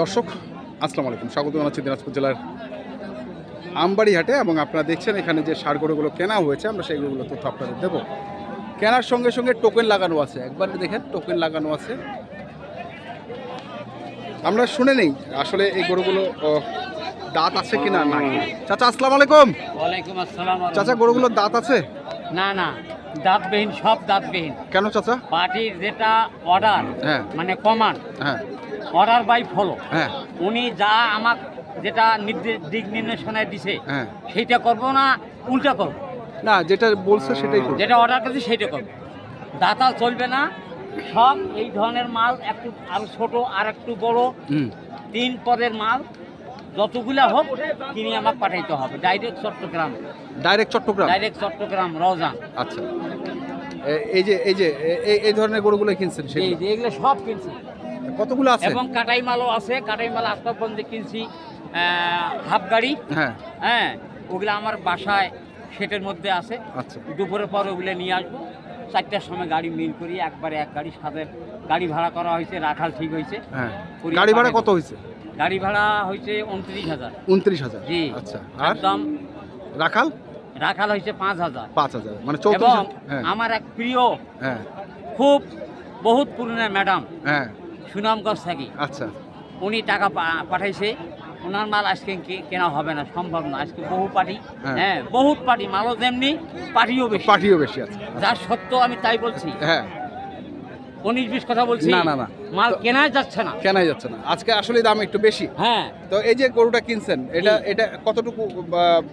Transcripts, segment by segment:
দর্শক আসসালামু আলাইকুম। স্বাগত জানাচ্ছি দিনাজপুর জেলার আমবাড়ি হাটে এবং আপনারা দেখছেন এখানে যে সার গরুগুলো কেনা হয়েছে আমরা সেইগুলো তথ্য আপনাদের দেবো। কেনার সঙ্গে সঙ্গে টোকেন লাগানো আছে। একবার দেখেন টোকেন লাগানো আছে। আমরা শুনে নেই আসলে এই গরুগুলো দাঁত আছে কিনা না চাচা আসসালামু আলাইকুম। ওয়ালাইকুম আসসালাম। চাচা গরুগুলোর দাঁত আছে? না না। দাঁতবিহীন সব দাঁতবিহীন। কেন চাচা? পার্টির যেটা অর্ডার হ্যাঁ। মানে কমান্ড হ্যাঁ। অর্ডার বাই ফলো হ্যাঁ। উনি যা আমার যেটা নির্দেশ দিক নির্দেশনায় দিছে হ্যাঁ। সেইটা করব না উল্টা করব? না যেটা বলছে সেটাই করব। যেটা অর্ডার করছি সেইটা করব। দাতা চলবে না সব এই ধরনের মাল একটু আরও ছোট আর একটু বড় তিন পদের মাল যতগুলা হোক কিনে আমাকে পাঠাইতে হবে। Direct Chittagong. Direct Chittagong? Direct Chittagong Raozan আচ্ছা। এই যে এই যে এই এই ধরনের গরুগুলো কিনছেন সেই এগুলো সব কিনছি। কতগুলো আছে? এবং কাটাই মালও আছে। কাটাই মাল আস্তাবগঞ্জে কিনছি হাফ গাড়ি। হ্যাঁ। হ্যাঁ ওগুলো আমার বাসায় সেটের মধ্যে আছে। আচ্ছা। দুপুরের পর ওগুলো নিয়ে আসব। চারটার সময় গাড়ি মিল করি একবারে এক গাড়ি সাথে গাড়ি ভাড়া করা হয়েছে রাখাল ঠিক হয়েছে। হ্যাঁ। গাড়ি ভাড়া কত হয়েছে? গাড়ি ভাড়া হয়েছে উনত্রিশ হাজার। উনত্রিশ হাজার? জি। আচ্ছা আর? দাম রাখাল? রাখাল হয়েছে পাঁচ হাজার। পাঁচ হাজার মানে এবং হ্যাঁ। আমার এক প্রিয় হ্যাঁ। খুব বহুত পুরনো ম্যাডাম হ্যাঁ। সুনামগঞ্জ থাকি। আচ্ছা। উনি টাকা পাঠাইছে। ওনার মাল আজকে কে- কেনা হবে না সম্ভব না। আজকে বহু পার্টি হ্যাঁ। হ্যাঁ বহুত পার্টি মালও তেমনি পার্টিও বেশি। পাঠিও বেশি আছে। যার সত্য আমি তাই বলছি। হ্যাঁ। উনিশ বিশ কথা বলছি। না, না, না। মাল তো- কেনা যাচ্ছে না। কেনাই যাচ্ছে না। আজকে আসলে দাম একটু বেশি। হ্যাঁ। তো এই যে গরুটা কিনছেন এটা এটা কতটুকু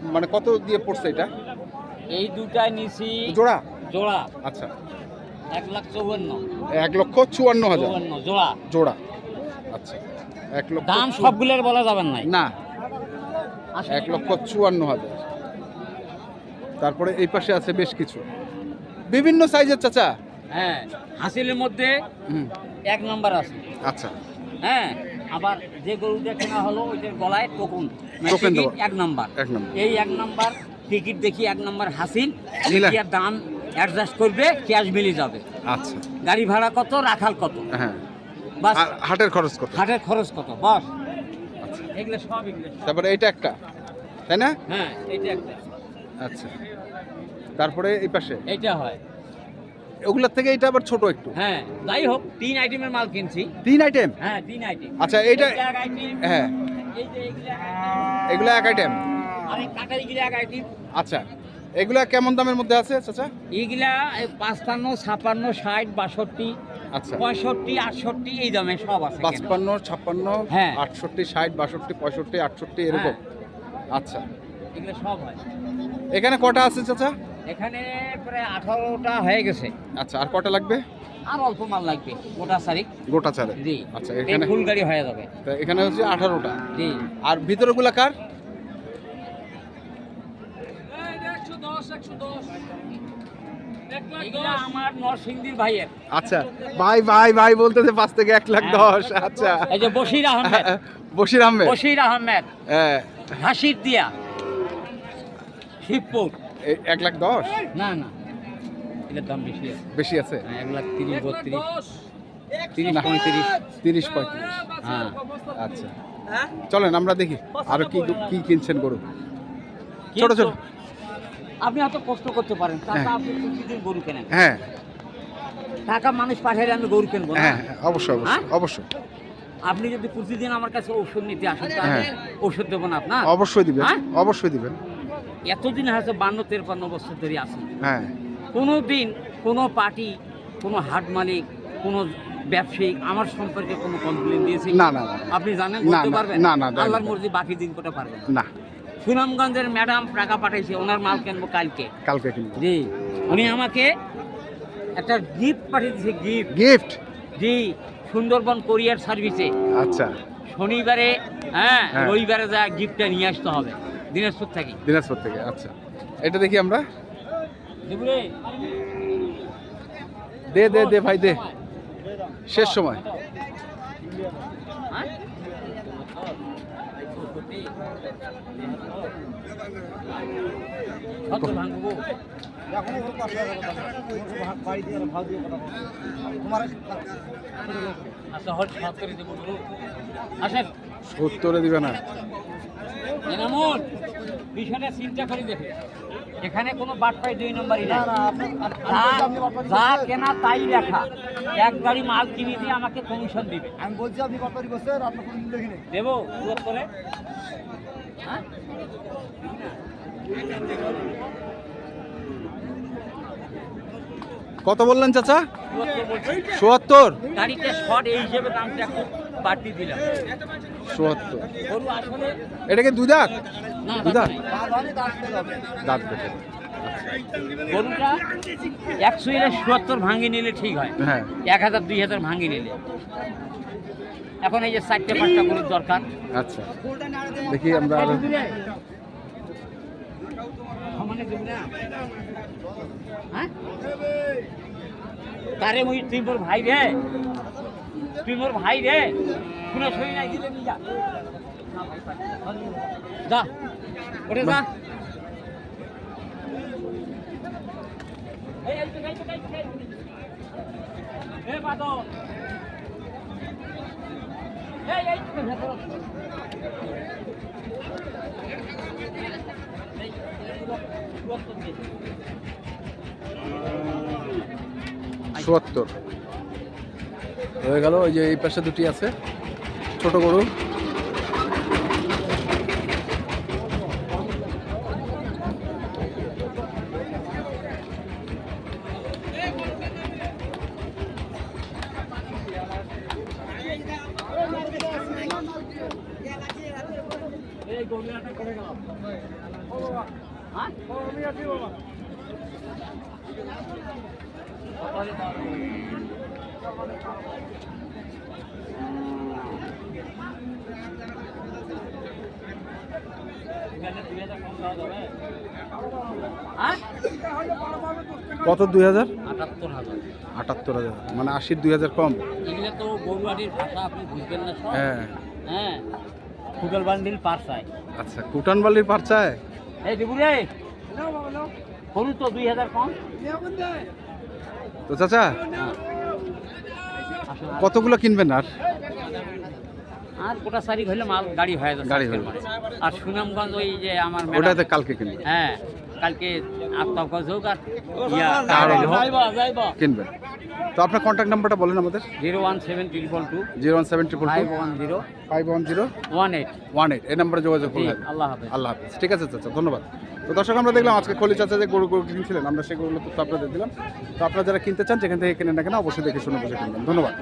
মানে কত দিয়ে পড়ছে এটা? এই দুটায় নিছি জোড়া? জোড়া। আচ্ছা। এক লাখ চৌবান্ন এক লক্ষ চুয়ান্ন হাজার। জোড়া। জোড়া। আচ্ছা। এক লক্ষ দাম সবগুলোর বলা যাবেন না। আসলে এক লক্ষ চুয়ান্ন হাজার। তারপরে এই পাশে আছে বেশ কিছু। বিভিন্ন সাইজের চাচা। হ্যাঁ হাসিলের মধ্যে এক নম্বর আছে। আচ্ছা। হ্যাঁ আবার যে গরুটা কেনা হলো ওইটার গলায় টোকন। মানে। এক নাম্বার। এক নম্বর। এই এক নাম্বার টিকিট দেখি এক নাম্বার হাসিল? আর দাম অ্যাডজাস্ট করবে ক্যাশ মিলে যাবে। আচ্ছা। গাড়ি ভাড়া কত রাখাল কত? হ্যাঁ। বাস। হাটের খরচ কত? হাটের খরচ কত? বাস। আচ্ছা। এগুলো সব এগুলো তারপরে এটা একটা। তাই না? হ্যাঁ এইটা একটা। আচ্ছা। তারপরে এই পাশে? এইটা হয়। ওগুলোর থেকে এটা আবার ছোট একটু? হ্যাঁ যাই হোক তিন আইটেমের মাল কিনছি। তিন আইটেম হ্যাঁ তিন আইটেম আচ্ছা এইটা হ্যাঁ। এগুলো এক এগুলো আইটেম আর এক আইটেম আচ্ছা এগুলা কেমন দামের মধ্যে আছে চাচা? এইগুলা এই পাঁচপান্ন ছাপান্ন ষাট বাষট্টি আচ্ছা। পঁয়ষট্টি আটষট্টি এই দামে সব আছে। পাঁচপান্ন ছাপ্পান্ন হ্যাঁ। আটষট্টি ষাট বাষট্টি পঁয়ষট্টি আটষট্টি এরকম। আচ্ছা। এগুলো সব হয়। এখানে কটা আছে চাচা? এখানে প্রায় আঠারোটা হয়ে গেছে। আচ্ছা আর কটা লাগবে? আর অল্প মাল লাগবে গোটা তারিখ গোটা চালে জি। আচ্ছা এখানে ফুল গাড়ি হয়ে যাবে। তা এখানে হচ্ছে আঠারোটা। জি। আর ভিতরগুলা কার? আমার নরসিংদীর ভাইয়ের। আচ্ছা ভাই ভাই ভাই বলতেছে পাঁচ থেকে এক লাখ দশ আচ্ছা। এই যে বশির আহমেদ। বশির আহমেদ? বশির আহমেদ। হ্যাঁ। হাসির দিয়া। শিবপুর। এক লাখ দশ? না না। এটার দাম বেশি আছে। বেশি আছে? হ্যাঁ, এক লাখ তিরিশ বত্রিশ। তিরিশ। পঁয়ত্রিশ। তিরিশ পঁয়ত্রিশ। হ্যাঁ। আচ্ছা। চলেন আমরা দেখি আরও কি কি কিনছেন গরু। ছোট ছোট। আপনি এত কষ্ট করতে পারেন টাকা হ্যাঁ। আপনি প্রতিদিন গরু কেনেন? হ্যাঁ। টাকা মানুষ পাঠাইলে আমি গরু কিনবো হ্যাঁ হ্যাঁ, অবশ্যই অবশ্যই হ্যাঁ? অবশ্যই। আপনি যদি প্রতিদিন আমার কাছে ঔষধ নিতে আসেন তাহলে হ্যাঁ। ঔষধ দেবো না আপনার? অবশ্যই দিবেন হ্যাঁ? অবশ্যই দিবেন। এতদিন হয়তো বান্ন তেরপান্ন বছর ধরে আছি। হ্যাঁ। কোনো দিন কোনো পার্টি কোনো হাট মালিক কোনো ব্যবসায়িক আমার সম্পর্কে কোনো কমপ্লেন দিয়েছে না না আপনি জানেন না, বলতে পারবেন? না, না, আল্লাহর মর্জি বাকি দিন কোটা পারবেন না। না। সুনামগঞ্জের ম্যাডাম টাকা পাঠাইছে ওনার মাল কিনবো কালকে। কালকে কিনবো। জি। উনি আমাকে একটা গিফট পাঠিয়ে দিয়েছে গিফট গিফট জি সুন্দরবন কোরিয়ার সার্ভিসে আচ্ছা। শনিবারে হ্যাঁ হ্যাঁ। রবিবারে যা গিফটটা নিয়ে আসতে হবে। দিনাজপুর থাকি। দিনাজপুর থেকে আচ্ছা। এটা দেখি আমরা। দে দে দে ভাই দে। শেষ সময়। হ্যাঁ? কত ভাঙবো আচ্ছা সত্তরে দিবে না। এনামুল বিষয়টা চিন্তা করে দেখে। এখানে কোনো বাটপাই দুই নম্বরই না যা কেনা তাই লেখা। এক গাড়ি মাল কিনে দিয়ে আমাকে কমিশন দিবে। আমি বলছি আপনি আপনার কোনো দেখি নেই দেবো করে। হ্যাঁ? কত বললেন চাচা? চুয়াত্তর গাড়িতে শর্ট এই হিসেবে দামটা একটু বাড়তি দিলাম। চুয়াত্তর এটা কি দাঁত না দাঁত গরুটা একশো এলে সত্তর ভাঙি নিলে ঠিক হয় হ্যাঁ এক হাজার দুই হাজার ভাঙি নিলে এখন এই যে চারটে পাঁচটা গরুর দরকার আচ্ছা দেখি আমরা আরও হ্যাঁ তারে মুই তুই মোর ভাই রে তুই মোর ভাই রে শুনে শুনি নাই দিলে যা। যা ওরে যা। এই, বাদল। এই, হয়ে গেল ওই যে এই পাশে দুটি আছে ছোট গরু গেলাম হ্যাঁ হ্যাঁ? কত দুই হাজার? আটাত্তর হাজার। আটাত্তর হাজার। মানে আশির দুই হাজার কম? এগুলো তো গরুয়াটির ভাষা আপনি বুঝবেন না হ্যাঁ। হ্যাঁ। পারসায়। আচ্ছা কুটান বালির পারচায় এই দেবু রে তো দুই হাজার কম। তো চাচা হ্যাঁ। কতগুলো কিনবেন আর? আর গোটা সারি হইলে মাল গাড়ি হয়ে যাবে গাড়ি হয়ে আর সুনামগঞ্জ ওই যে আমার ওটাতে কালকে কিনবেন। হ্যাঁ। কালকে আত্মগঞ্জ হোক আর কিনবেন তো আপনার কন্ট্যাক্ট নাম্বারটা বলেন আমাদের। Zero one seven triple two. Zero one seven triple five one zero. Five one zero. One eight. One eight. এই নাম্বারে যোগাযোগ করুন। আল্লাহ হাফেজ। আল্লাহ হাফিজ। ঠিক আছে চাচা ধন্যবাদ। তো দর্শক আমরা দেখলাম আজকে খলি চাচা যে গরু গরু কিনছিলেন আমরা সেই গরুগুলো তথ্য আপনাদের দিলাম। তো আপনারা যারা কিনতে চান যেখান থেকে কেনেন না কেন অবশ্যই দেখে শুনে বুঝে কিনবেন। ধন্যবাদ।